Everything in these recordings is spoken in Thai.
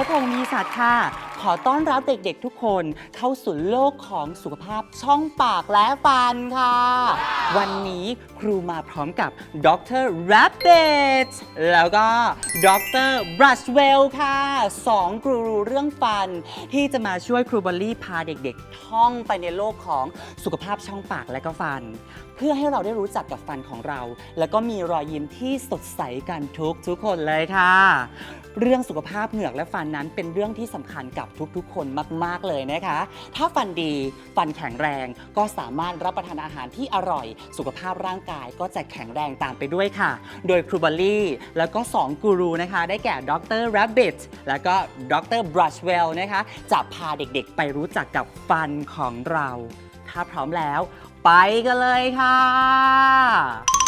รพงศ์มีสัตว์ค่ะ ขอต้อนรับเด็กๆทุกคนเข้าสู่โลกของสุขภาพช่องปากและฟันค่ะ วันนี้ครูมาพร้อมกับดร Rabbit แล้วก็ดร Brushwell ค่ะสองกูรูเรื่องฟัน ที่จะมาช่วยครูบอลลี่พาเด็กๆ ท่องไปในโลกของสุขภาพช่องปากและก็ฟัน เพื่อให้เราได้รู้จักกับฟันของเรา แล้วก็มีรอยยิ้มที่สดใสกันทุกทุกคนเลยค่ะ เรื่องสุขภาพเหงือกและฟันนั้นเป็นเรื่องที่สำคัญกับทุกๆ คนมากๆเลยนะคะ ถ้าฟันดีฟันแข็งแรงก็สามารถรับประทานอาหารที่อร่อย สุขภาพร่างกายก็จะแข็งแรงตามไปด้วยค่ะ โดยครูบอลลี่แล้วก็2กูรูนะคะ ได้แก่ดร Rabbit แล้วก็ดร Brushwell นะคะจะพาเด็กๆ ไปรู้จักกับฟันของเรา ถ้าพร้อมแล้ว ไปกันเลยค่ะ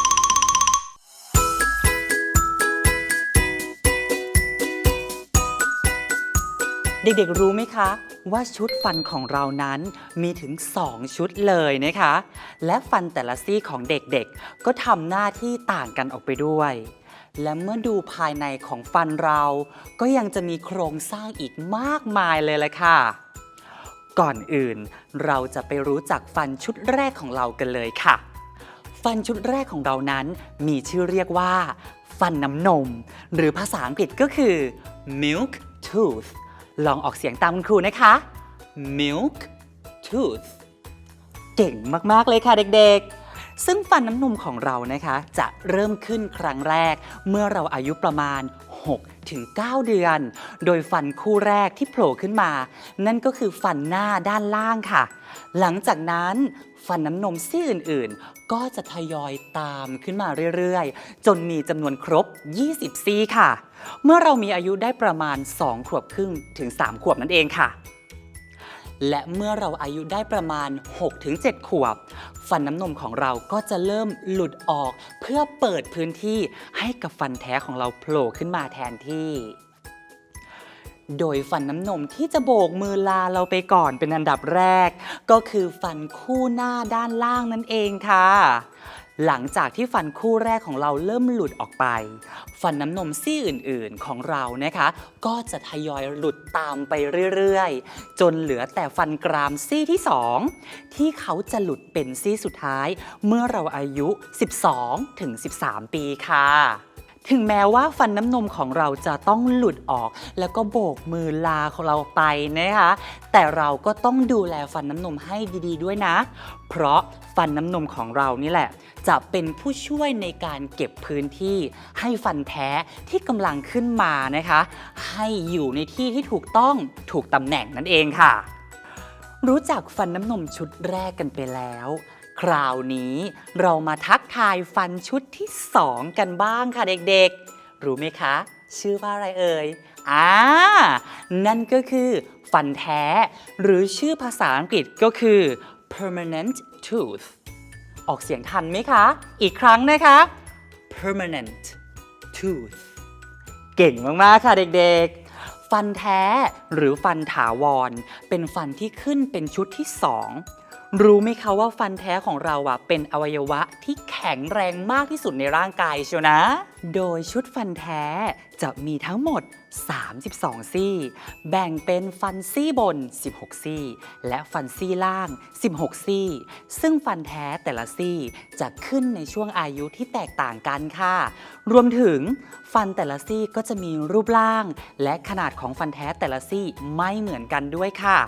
เด็กๆ รู้ไหมคะ ว่าชุดฟันของเรานั้นมีถึง 2 ชุดเลยนะคะ และฟันแต่ละซี่ของเด็กๆ ก็ทำหน้าที่ต่างกันออกไปด้วย และเมื่อดูภายในของฟันเรา ก็ยังจะมีโครงสร้างอีกมากมายเลยละค่ะ ก่อนอื่นเราจะไปรู้จักฟันชุดแรกของเรากันเลยค่ะ ฟันชุดแรกของเรานั้นมีชื่อเรียกว่า ฟันน้ำนม หรือภาษาอังกฤษก็คือ milk tooth ลองออกเสียงตามคุณครูนะคะ milk tooth เก่งมาก ๆ เลยค่ะเด็กๆ ซึ่งฟันน้ำนมของเรานะคะ จะเริ่มขึ้นครั้งแรก เมื่อเราอายุประมาณ 6 ถึง 9 เดือน โดยฟันคู่แรกที่โผล่ขึ้นมา นั่นก็คือฟันหน้าด้านล่างค่ะ หลังจากนั้นฟันน้ำนมซี่อื่นๆ ก็จะทยอยตามขึ้นมาเรื่อยๆ จนมีจำนวนครบ 20 ซี่ค่ะ เมื่อเรามีอายุได้ประมาณ 2 ขวบครึ่งถึง 3 ขวบนั่นเองค่ะ และเมื่อเราอายุได้ประมาณ 6-7 ขวบ ฟันน้ำนมของเราก็จะเริ่มหลุดออกเพื่อเปิดพื้นที่ให้กับฟันแท้ของเราโผล่ขึ้นมาแทนที่ โดยฟันน้ำนมที่จะโบกมือลาเราไปก่อนเป็นอันดับแรก ก็คือฟันคู่หน้าด้านล่างนั่นเองค่ะ หลังจากที่ฟันคู่แรกของเราเริ่มหลุดออกไป ฟันน้ำนมซี่อื่นๆของเรานะคะ ก็จะทยอยหลุดตามไปเรื่อยๆ จนเหลือแต่ฟันกรามซี่ที่ 2 ที่เขาจะหลุดเป็นซี่สุดท้าย เมื่อเราอายุ 12-13 ปีค่ะ ถึงแม้ว่าฟันน้ำนมของเราจะต้องหลุดออก แล้วก็โบกมือลาของเราไปนะคะ แต่เราก็ต้องดูแลฟันน้ำนมให้ดีๆด้วยนะ เพราะฟันน้ำนมของเรานี่แหละ จะเป็นผู้ช่วยในการเก็บพื้นที่ ให้ฟันแท้ที่กำลังขึ้นมานะคะ ให้อยู่ในที่ที่ถูกต้องถูกตำแหน่งนั่นเองค่ะ รู้จักฟันน้ำนมชุดแรกกันไปแล้ว คราวนี้เรามาทักทายฟันชุดที่ 2 กันบ้างค่ะเด็กๆ รู้ไหมคะ ชื่อว่าอะไรเอ่ยอ่านั่นก็คือ ฟันแท้ หรือชื่อภาษาอังกฤษก็คือ permanent tooth ออกเสียงทันไหมคะ อีกครั้งนะคะ permanent tooth เก่งมาก ๆ ค่ะเด็กๆ ฟันแท้หรือฟันถาวร เป็นฟันที่ขึ้นเป็นชุดที่2 รู้ไหมคะว่าฟันแท้ของเราอะเป็นอวัยวะที่แข็งแรงมากที่สุดในร่างกายเชียวนะ โดยชุดฟันแท้จะมีทั้งหมด 32 ซี่ แบ่งเป็นฟันซี่บน 16 ซี่ และฟันซี่ล่าง 16 ซี่ ซึ่งฟันแท้แต่ละซี่จะขึ้นในช่วงอายุที่แตกต่างกันค่ะ รวมถึงฟันแต่ละซี่ก็จะมีรูปร่าง และขนาดของฟันแท้แต่ละซี่ไม่เหมือนกันด้วยค่ะ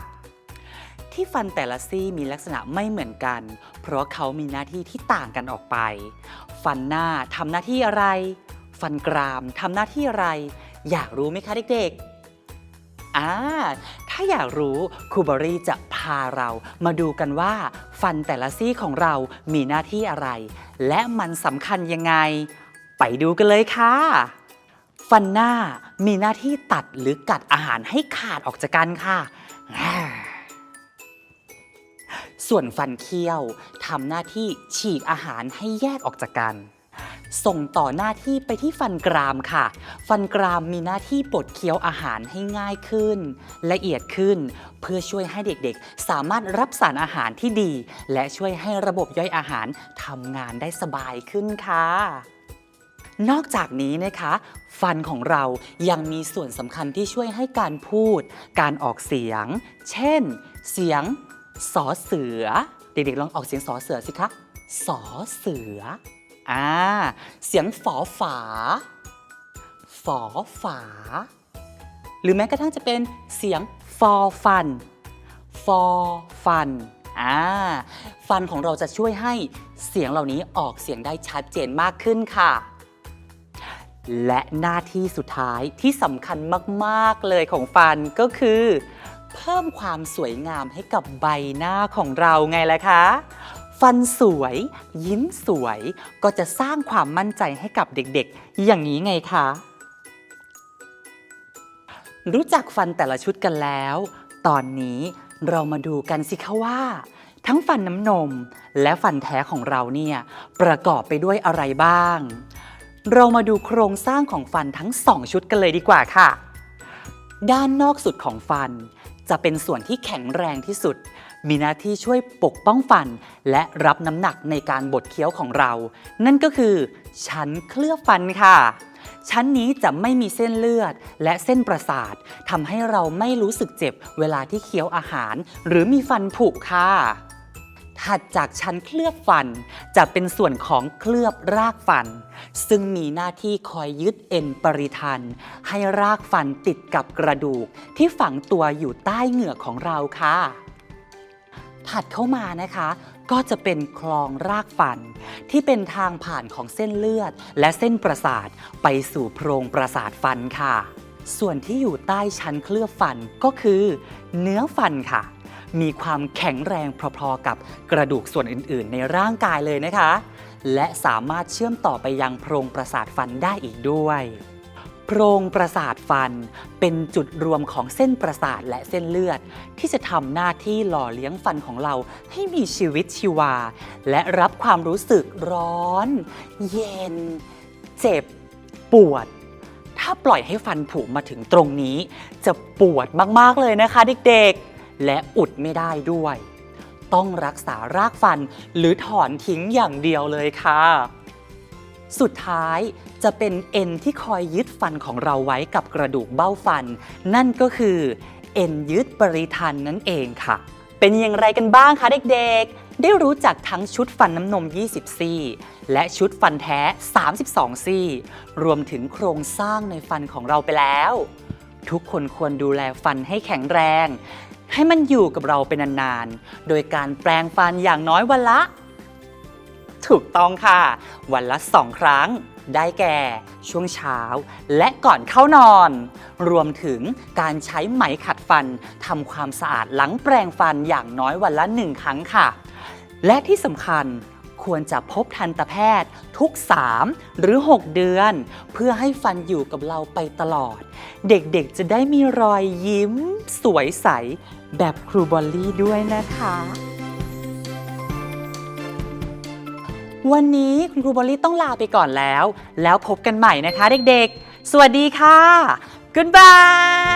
ที่ฟันแต่ละซี่มีลักษณะไม่เหมือนกัน เพราะเขามีหน้าที่ที่ต่างกันออกไป ฟันหน้าทำหน้าที่อะไร ฟันกรามทำหน้าที่อะไร อยากรู้ไหมคะเด็กๆอ่าถ้าอยากรู้ครูบอรี่จะพาเรามาดูกันว่า ฟันแต่ละซี่ของเรามีหน้าที่อะไร และมันสำคัญยังไง ไปดูกันเลยค่ะ ฟันหน้ามีหน้าที่ตัดหรือกัดอาหารให้ขาดออกจากกันค่ะ ส่วนฟันเคี้ยวทำหน้าที่ฉีกอาหารให้แยกออกจากกัน ส่งต่อหน้าที่ไปที่ฟันกรามค่ะ ฟันกรามมีหน้าที่บดเคี้ยวอาหารให้ง่ายขึ้น ละเอียดขึ้น เพื่อช่วยให้เด็กๆ สามารถรับสารอาหารที่ดี และช่วยให้ระบบย่อยอาหารทำงานได้สบายขึ้นค่ะนอกจากนี้นะคะ ฟันของเรายังมีส่วนสำคัญที่ช่วยให้การพูด การออกเสียง เช่น เสียง สอเสือ เด็กๆลองออกเสียงสอเสือสิคะสอเสือ อ่า เสียงฝอฝา ฝอฝา หรือแม้กระทั่งจะเป็นเสียงฟอฟัน ฟอฟัน อ่า ฟันของเราจะช่วยให้เสียงเหล่านี้ออกเสียงได้ชัดเจนมากขึ้นค่ะ และหน้าที่สุดท้ายที่สำคัญมาก ๆ เลยของฟันก็คือ เพิ่มความสวยงามให้กับใบหน้าของเราไงล่ะคะ ฟันสวย ยิ้มสวย ก็จะสร้างความมั่นใจให้กับเด็กๆ อย่างนี้ไงคะ รู้จักฟันแต่ละชุดกันแล้ว ตอนนี้เรามาดูกันสิคะว่า ทั้งฟันน้ำนมและฟันแท้ของเราเนี่ยประกอบไปด้วยอะไรบ้าง เรามาดูโครงสร้างของฟันทั้งสองชุดกันเลยดีกว่าค่ะด้านนอกสุดของฟัน จะเป็นส่วนที่แข็งแรงที่สุด มีหน้าที่ช่วยปกป้องฟัน และรับน้ำหนักในการบดเคี้ยวของเรา นั่นก็คือชั้นเคลือบฟันค่ะชั้นนี้จะไม่มีเส้นเลือดและเส้นประสาททำให้เราไม่รู้สึกเจ็บเวลาที่เคี้ยวอาหาร หรือมีฟันผุค่ะ ถัดจากชั้นเคลือบฟัน จะเป็นส่วนของเคลือบรากฟัน ซึ่งมีหน้าที่คอยยึดเอ็นปริทัน ให้รากฟันติดกับกระดูก ที่ฝังตัวอยู่ใต้เหงือกของเราค่ะ ถัดเข้ามานะคะ ก็จะเป็นคลองรากฟัน ที่เป็นทางผ่านของเส้นเลือด และเส้นประสาทไปสู่โพรงประสาทฟันค่ะ ส่วนที่อยู่ใต้ชั้นเคลือบฟันก็คือ เนื้อฟันค่ะ มีความแข็งแรงพอๆกับกระดูกส่วนอื่นๆ ในร่างกายเลยนะคะ และสามารถเชื่อมต่อไปยังโพรงประสาทฟันได้อีกด้วยโพรงประสาทฟันเป็นจุดรวมของเส้นประสาทและเส้นเลือด ที่จะทำหน้าที่หล่อเลี้ยงฟันของเราให้มีชีวิตชีวา และรับความรู้สึกร้อน เย็น เจ็บ ปวด ถ้าปล่อยให้ฟันผุมาถึงตรงนี้ จะปวดมาก ๆ เลยนะคะเด็ก ๆ และอุดไม่ได้ด้วย ต้องรักษารากฟันหรือถอนทิ้งอย่างเดียวเลยค่ะ สุดท้ายจะเป็นเอ็นที่คอยยึดฟันของเราไว้กับกระดูกเบ้าฟัน นั่นก็คือเอ็นยึดปริทันนั่นเองค่ะ เป็นอย่างไรกันบ้างคะเด็กๆ ได้รู้จักทั้งชุดฟันน้ำนม 20 ซี่ และชุดฟันแท้ 32 ซี่ รวมถึงโครงสร้างในฟันของเราไปแล้ว ทุกคนควรดูแลฟันให้แข็งแรง ให้มันอยู่กับเราเป็นนานๆ โดยการแปรงฟันอย่างน้อยวันละ ถูกต้องค่ะ วันละสองครั้ง ได้แก่ ช่วงเช้า และก่อนเข้านอน รวมถึงการใช้ไหมขัดฟันทำความสะอาดหลังแปรงฟันอย่างน้อยวันละหนึ่งครั้งค่ะ และที่สำคัญ ควรจะพบทันตแพทย์ทุก 3 หรือ 6 เดือน เพื่อให้ฟันอยู่กับเราไปตลอด เด็กๆจะได้มีรอยยิ้ม สวยใส แบบครูบอลลี่ด้วยนะคะ วันนี้คุณครูบอลลี่ต้องลาไปก่อนแล้ว แล้วพบกันใหม่นะคะเด็กๆ สวัสดีค่ะ goodbye